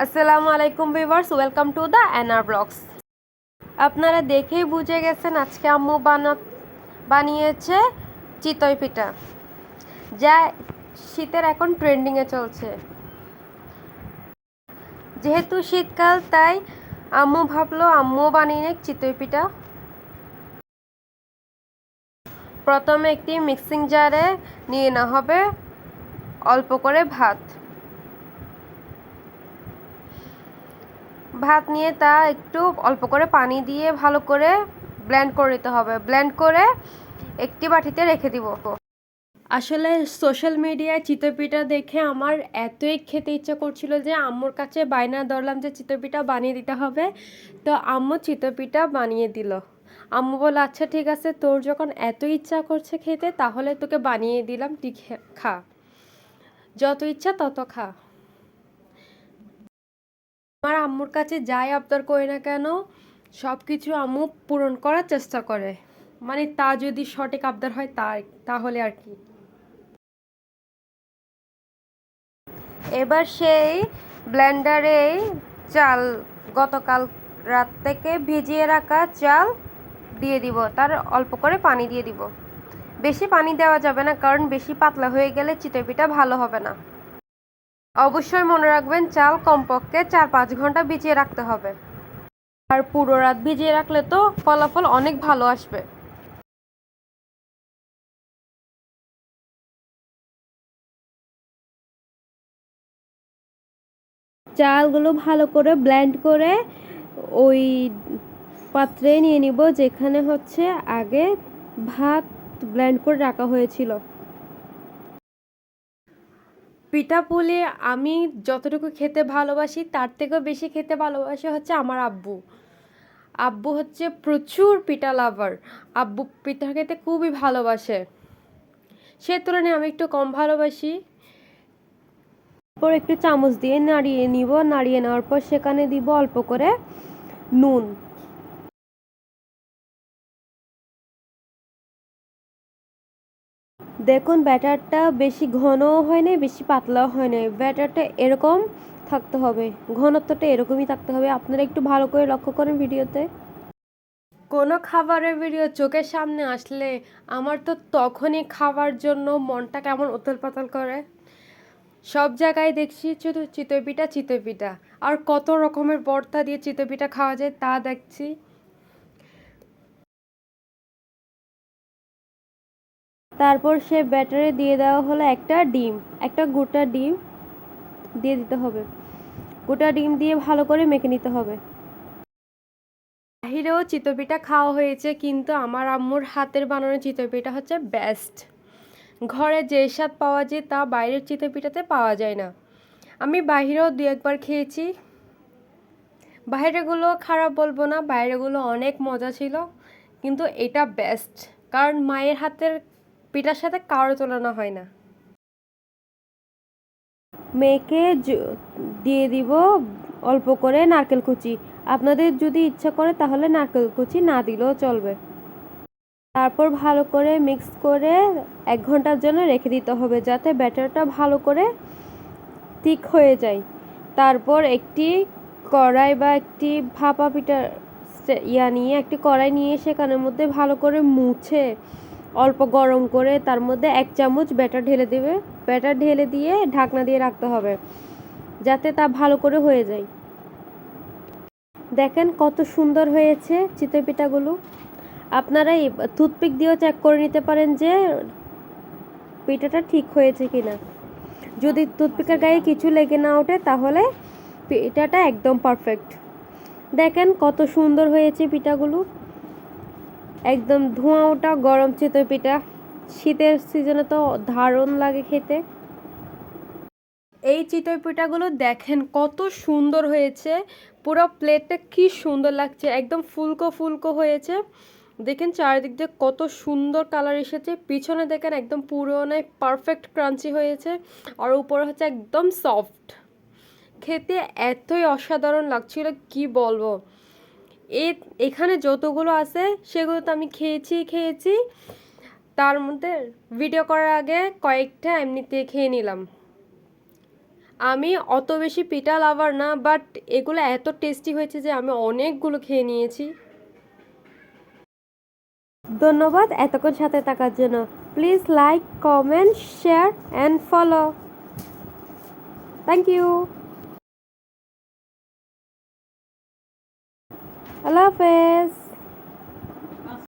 আসসালামু আলাইকুম viewers, welcome to the অ্যানার blogs. আপনারা দেখেই বুঝে গেছেন আজকে আম্মু বানা বানিয়েছে চিতই পিঠা, যা শীতের এখন ট্রেন্ডিংয়ে চলছে। যেহেতু শীতকাল, তাই আম্মু ভাবলো আম্মু বানিয়ে নিক চিতই পিঠা। প্রথমে একটি মিক্সিং জারে নিয়ে নেওয়া হবে, অল্প করে ভাত। ভাত নিয়ে তা একটু অল্প করে পানি দিয়ে ভালো করে ব্লেন্ড করে নিতে হবে। ব্লেন্ড করে একটি বাটিতে রেখে দিব। আসলে সোশ্যাল মিডিয়ায় চিতপিঠা দেখে আমার এতই খেতে ইচ্ছা করছিল যে আম্মুর কাছে বায়না ধরলাম যে চিতপিঠা বানিয়ে দিতে হবে। তো আম্মু চিতপিঠা বানিয়ে দিল। আম্মু বলে আচ্ছা ঠিক আছে, তোর যখন এত ইচ্ছা করছে খেতে, তাহলে তোকে বানিয়ে দিলাম, তুই খা। যত ইচ্ছা তত খা। আমার আম্মুর কাছে যাই আবদার করি না কেন সব কিছু আম্মু পূরণ করার চেষ্টা করে। মানে তা যদি সঠিক আবদার হয় তা তাহলে আর কি। এবার সেই ব্লেন্ডারে চাল গতকাল রাত থেকে ভিজিয়ে রাখা চাল দিয়ে দিব, তার অল্প করে পানি দিয়ে দিব। বেশি পানি দেওয়া যাবে না, কারণ বেশি পাতলা হয়ে গেলে চিতই ভালো হবে না। অবশ্যই মনে রাখবেন, চাল কমপক্ষে চার পাঁচ ঘণ্টা ভিজিয়ে রাখতে হবে। আর পুরো রাত ভিজিয়ে রাখলে তো ফলাফল অনেক ভালো আসবে। চালগুলো ভালো করে ব্লেন্ড করে ওই পাত্রে নিয়ে নিব, যেখানে হচ্ছে আগে ভাত ব্লেন্ড করে রাখা হয়েছিল। পিঠা পুলি আমি যতটুকু খেতে ভালোবাসি, তার থেকেও বেশি খেতে ভালোবাসে হচ্ছে আমার আব্বু। আব্বু হচ্ছে প্রচুর পিঠা লাভার। আব্বু পিঠা খেতে খুবই ভালোবাসে। সে তুলনায় আমি একটু কম ভালোবাসি। তারপর একটু চামচ দিয়ে নাড়িয়ে নিব। নাড়িয়ে নেওয়ার পর সেখানে দিব অল্প করে নুন। দেখুন, ব্যাটারটা বেশি ঘনও হয় নাই, বেশি পাতলাও হয় নাই। ব্যাটারটা এরকম থাকতে হবে, ঘনত্বটা এরকমই থাকতে হবে। আপনারা একটু ভালো করে লক্ষ্য করেন ভিডিওতে। কোনো খাবারের ভিডিও চোখের সামনে আসলে আমার তো তখনই খাওয়ার জন্য মনটা কেমন উতল পাতল করে। সব জায়গায় দেখছি শুধু চিতই পিঠা চিতই পিঠা। আর কত রকমের বর্তা দিয়ে চিতই পিঠা খাওয়া যায় তা দেখছি। তারপর সে ব্যাটারে দিয়ে দেওয়া হলো একটা ডিম, একটা গোটা ডিম দিয়ে দিতে হবে। গোটা ডিম দিয়ে ভালো করে মেখে নিতে হবে। বাহিরেও চিতপিঠা খাওয়া হয়েছে, কিন্তু আমার আম্মুর হাতের বানানো চিতপিঠা হচ্ছে বেস্ট ঘরে যে স্বাদ পাওয়া যায় তা বাইরের চিতপিঠাতে পাওয়া যায় না। আমি বাইরেও দু একবার খেয়েছি। বাইরেগুলো খারাপ বলব না, বাইরেগুলো অনেক মজা ছিল, কিন্তু এটা বেস্ট কারণ মায়ের হাতের পিঠার সাথে কারও তুলনা হয় না। মেয়েকে দিয়ে দিব অল্প করে নারকেল কুচি। আপনাদের যদি ইচ্ছা করে তাহলে নারকেল কুচি না দিলেও চলবে। তারপর ভালো করে মিক্স করে এক ঘণ্টার জন্য রেখে দিতে হবে যাতে ব্যাটারটা ভালো করে ঠিক হয়ে যায়। তারপর একটি কড়াই বা একটি ভাপা পিঠার ইয়া নিয়ে, একটি কড়াই নিয়ে সেখানের মধ্যে ভালো করে মুছে অল্প গরম করে তার মধ্যে এক চামচ ব্যাটার ঢেলে দেবে। ব্যাটার ঢেলে দিয়ে ঢাকনা দিয়ে রাখতে হবে, যাতে তা ভালো করে হয়ে যায়। দেখেন কত সুন্দর হয়েছে চিতই পিঠাগুলো। আপনারা এই টুথপিক দিয়েও চেক করে নিতে পারেন যে পিঠাটা ঠিক হয়েছে কি না যদি টুথপিকের গায়ে কিছু লেগে না ওঠে, তাহলে পিঠাটা একদম পারফেক্ট দেখেন কত সুন্দর হয়েছে পিঠাগুলো। একদম ধোঁয়া ওটা, গরম চিতই পিঠা। শীতের সিজনে তো দারুণ লাগে খেতে। এই চিতই পিঠাগুলো দেখেন কত সুন্দর হয়েছে। পুরো প্লেটটা কি সুন্দর লাগছে, একদম ফুলকো ফুলকো হয়েছে। দেখেন চারিদিক দিয়ে কত সুন্দর কালার এসেছে। পিছনে দেখেন একদম পুরোনো পারফেক্ট ক্রাঞ্চি হয়েছে আর উপরে হচ্ছে একদম সফট খেতে এতই অসাধারণ লাগছিল, কি বলব? এ, এখানে যতগুলো আছে, সেগুলো তো আমি খেয়েছি খেয়েছি। তার মধ্যে ভিডিও করার আগে কয়েকটা এমনিতে খেয়ে নিলাম। আমি অত বেশি পিঠা লাভার না বাট এগুলো এত টেস্টি হয়েছে যে আমি অনেকগুলো খেয়ে নিয়েছি। ধন্যবাদ এতক্ষণ সাথে থাকার জন্য। Please like comment share and follow thank you আল্লাহ হাফেজ